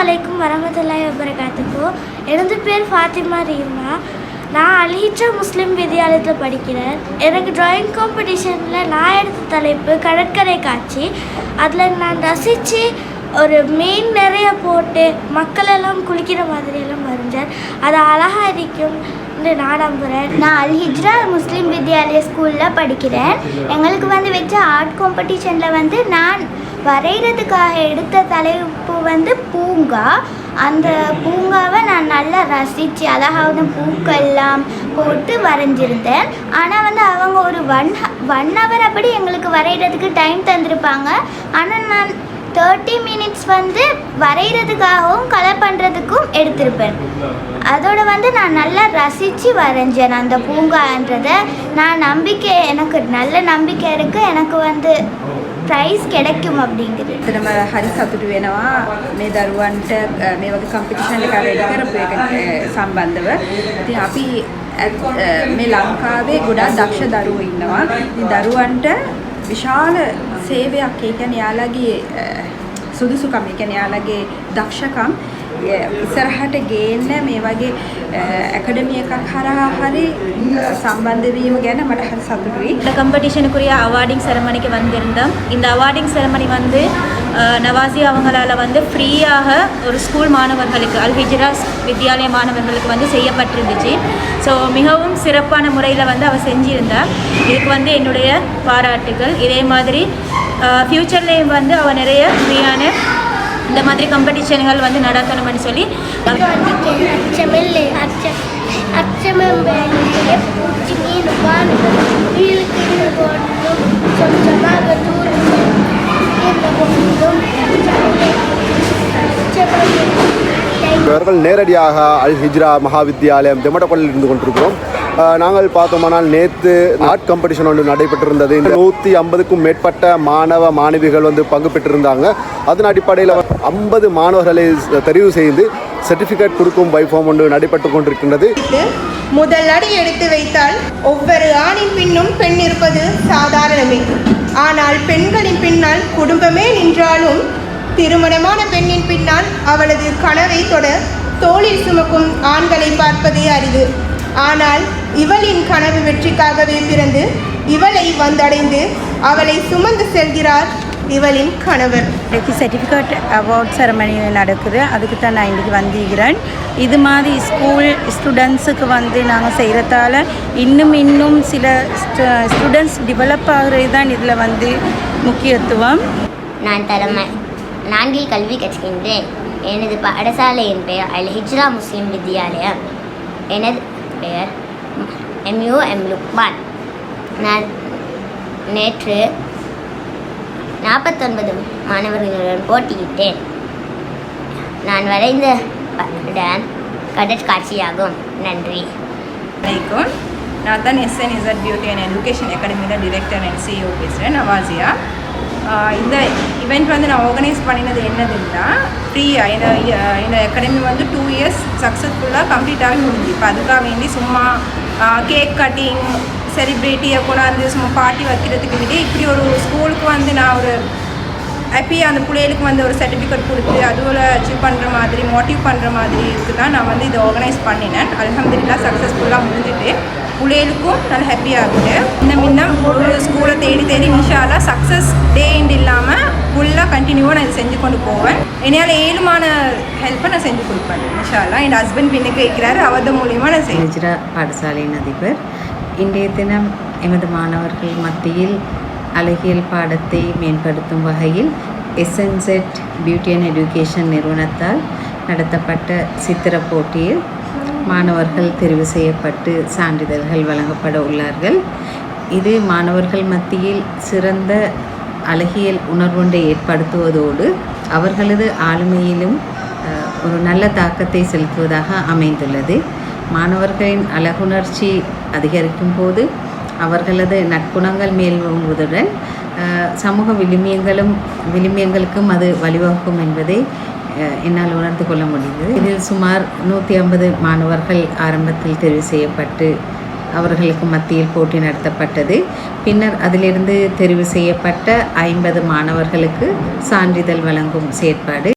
வலைக்கும் வரமத்துல்லாய் வபரகாத்துக்கு எனது பேர் ஃபாத்திமா ரீமா. நான் அலீச்சா முஸ்லீம் வித்யாலயத்தில் படிக்கிறேன். எனக்கு ட்ராயிங் காம்படிஷனில் நான் எடுத்த தலைப்பு கடற்கரை காட்சி. அதில் நான் ரசித்து ஒரு மீன் நிறைய போட்டு மக்களெல்லாம் குளிக்கிற மாதிரியெல்லாம் வரைஞ்சேன். அது அழகாக இருக்கும் நான் நம்புகிறேன் நான் அல் ஹிஜ்ரா முஸ்லீம் வித்யாலயா ஸ்கூலில் படிக்கிறேன். எங்களுக்கு வந்து வச்ச ஆர்ட் காம்படிஷனில் வந்து நான் வரைகிறதுக்காக எடுத்த தலைப்பு வந்து பூங்கா. அந்த பூங்காவை நான் நல்லா ரசித்து அழகாவது பூக்கள்லாம் போட்டு வரைஞ்சிருந்தேன். ஆனால் வந்து அவங்க ஒரு ஒன் ஒன் ஹவர் அப்படி எங்களுக்கு வரைகிறதுக்கு டைம் தந்திருப்பாங்க. ஆனால் நான் தேர்ட்டி மினிட்ஸ் வந்து வரைகிறதுக்காகவும் கலர் பண்ணுறதுக்கும் எடுத்திருப்பேன். அதோடு வந்து நான் நல்லா ரசித்து வரைஞ்சேன் அந்த பூங்கான்றதை. நான் நம்பிக்கை எனக்கு நல்ல நம்பிக்கை இருக்குது எனக்கு வந்து ப்ரைஸ் கிடைக்கும் அப்படிங்கிறது ඇත්තටම හරි සතුටු වෙනවා මේ දරුවන්ට අ, මේ වගේ කම්පිටිෂන් එකක් රෙඩි කරපු එක අ, සම්බන්ධව. ඉතින් අපි ඇත්- අ, මේ ලංකාවේ ගොඩාක් දක්ෂ දරුවෝ ඉන්නවා. ඉතින් දරුවන්ට විශාල සේවයක් ඒ කියන්නේ යාළගේ අ, සුදුසුකම් ඒ කියන්නේ යාළගේ දක්ෂකම් ය- ඉස්සරහට ගේන්න මේ වගේ ඇකඩමි එකක් හරහා හරි අ, සම්බන්ධ වීම ගැන මට හරි සතුටුයි. இந்த காம்படிஷனுக்குரிய அவார்டிங் செரமனிக்கு வந்திருந்தோம் இந்த அவார்டிங் செரமனி வந்து அஹ், நவாசி அவங்களால வந்து ஃப்ரீயாக ஒரு ஸ்கூல் மாணவர்களுக்கு அல் ஹிஜ்ராஸ் வித்யாலய மாணவர்களுக்கு வந்து செய்யப்பட்டிருந்துச்சு ஸோ மிகவும் சிறப்பான முறையில் வந்து அவள் செஞ்சிருந்தா இதுக்கு வந்து என்னுடைய பாராட்டுகள் இதே மாதிரி ஃப்யூச்சர்லேயும் வந்து அவள் நிறைய ஃப்ரீயான இந்த மாதிரி காம்படிஷன்கள் வந்து நடத்தணும்னு சொல்லி அச்சமில்லை அச்ச அச்சமெம்பே பூச்சி மீன் சொந்தமாக இவர்கள் நேரடியாக அல் ஹிஜ்ரா மகாவித்யாலயம் தெமடப்பள்ளியில் இருந்து கொண்டிருக்கிறோம். நாங்கள் பார்த்தோமானால் நேற்று ஆர்ட் காம்படிஷன் ஒன்று நடைபெற்றிருந்தது. இந்த நூற்றி ஐம்பதுக்கும் மேற்பட்ட மாணவ மாணவிகள் வந்து பங்கு பெற்றிருந்தாங்க. அதன் அடிப்படையில் ஐம்பது மாணவர்களை தெரிவு செய்து சர்டிஃபிகேட் கொடுக்கும் வைபவம் ஒன்று நடைபெற்று கொண்டிருக்கின்றது. முதல் அடி எடுத்து வைத்தால் ஒவ்வொரு ஆணின் பின்னும் பெண் இருப்பது சாதாரணமே. ஆனால் பெண்களின் பின்னால் குடும்பமே நின்றாலும் திருமணமான பெண்ணின் பின்னால் அவளது கனவை தொட தோளில் சுமக்கும் ஆண்களை பார்ப்பதே அரிது. ஆனால் இவளின் கனவு வெற்றிக்காகவே பிறந்து இவளை வந்தடைந்து அவளை சுமந்து செல்கிறார் இவளின் கணவர். இன்றைக்கு சர்டிஃபிகேட் அவார்ட் செரமனி நடக்குது. அதுக்கு தான் நான் இன்றைக்கி வந்திருக்கிறேன். இது மாதிரி ஸ்கூல் ஸ்டூடெண்ட்ஸுக்கு வந்து நாங்கள் செய்கிறதால இன்னும் இன்னும் சில ஸ்டூடெண்ட்ஸ் டெவலப் ஆகிறது தான் இதில் வந்து முக்கியத்துவம். நான் தலைமை நான்கில் கல்வி கற்கின்றேன். எனது பாடசாலையின் பெயர் அல் ஹிஜ்ரா முஸ்லீம் வித்யாலயம். எனது பெயர் எம்யூ எம் லுக்மான் நான் நேற்று நாற்பத்தொன்பது மாணவர்களுடன் போட்டியிட்டேன். நான் வரைந்த படம் கடற்காட்சியாகும். நன்றி. வணக்கம். நான் தான் எஸ்என்இசட் பியூட்டி அண்ட் எஜுகேஷன் அகாடமியில் டிரெக்டர் அண்ட் சிஇஓ பேசுகிறேன் நவாசியா? இந்த இவெண்ட் வந்து நான் ஆர்கனைஸ் பண்ணினது என்னதுன்னா ஃப்ரீயாக என்னோட இந்த அகாடமி வந்து டூ இயர்ஸ் சக்ஸஸ்ஃபுல்லாக கம்ப்ளீட்டாகவே முடிஞ்சு இப்போ அதுக்காக வேண்டி சும்மா கேக் கட்டிங் செலிப்ரிட்டியை கொண்டாந்து சும்மா பார்ட்டி வைக்கிறதுக்கு விட இப்படி ஒரு ஸ்கூலுக்கு வந்து நான் ஒரு ஹாப்பி அந்த பிள்ளைகளுக்கு வந்து ஒரு சர்டிஃபிகேட் கொடுத்து அதுவில் அச்சீவ் பண்ணுற மாதிரி மோட்டிவ் பண்ணுற மாதிரி இதுக்கு தான் நான் வந்து இதை ஆர்கனைஸ் பண்ணினேன். அல்ஹம்துலில்லா சக்ஸஸ்ஃபுல்லாக முடிஞ்சுட்டு பிள்ளைகளுக்கும் நல்லா ஹாப்பியாக இருக்குது இன்னும் இன்னும் ஒரு கண்டினியூவாக நான் செஞ்சு கொண்டு போவேன். என்னால் ஏழுமான ஹெல்ப்பை நான் செஞ்சு கொடுப்பேன் இன்ஷால்லாம் என் ஹஸ்பண்ட் பின்ன கேட்குறாரு அவர் மூலியமாக நான் செய்வேன் பாடசாலையின் அதிபர் இன்றைய தினம் எமது மாணவர்கள் மத்தியில் அழகியல் பாடத்தை மேம்படுத்தும் வகையில் எஸ்என்செட் பியூட்டி அண்ட் எஜுகேஷன் நிறுவனத்தால் நடத்தப்பட்ட சித்திர போட்டியில் மாணவர்கள் தெரிவு செய்யப்பட்டு சான்றிதழ்கள் வழங்கப்பட உள்ளார்கள். இது மாணவர்கள் மத்தியில் சிறந்த அழகியல் உணர்வொன்றை ஏற்படுத்துவதோடு அவர்களது ஆளுமையிலும் ஒரு நல்ல தாக்கத்தை செலுத்துவதாக அமைந்துள்ளது. மாணவர்களின் அழகுணர்ச்சி அதிகரிக்கும் போது அவர்களது நற்குணங்கள் மேல்வோங்குவதுடன் சமூக விழுமியங்களும் விழுமியங்களுக்கும் அது வழிவகுக்கும் என்பதை என்னால் உணர்ந்து கொள்ள முடிந்தது. இதில் சுமார் நூற்றி ஐம்பது மாணவர்கள் ஆரம்பத்தில் தெரிவு செய்யப்பட்டு அவர்களுக்கு மத்தியில் போட்டி நடத்தப்பட்டது. பின்னர் அதிலிருந்து தெரிவு செய்யப்பட்ட ஐம்பது மாணவர்களுக்கு சான்றிதழ் வழங்கும் செயற்பாடு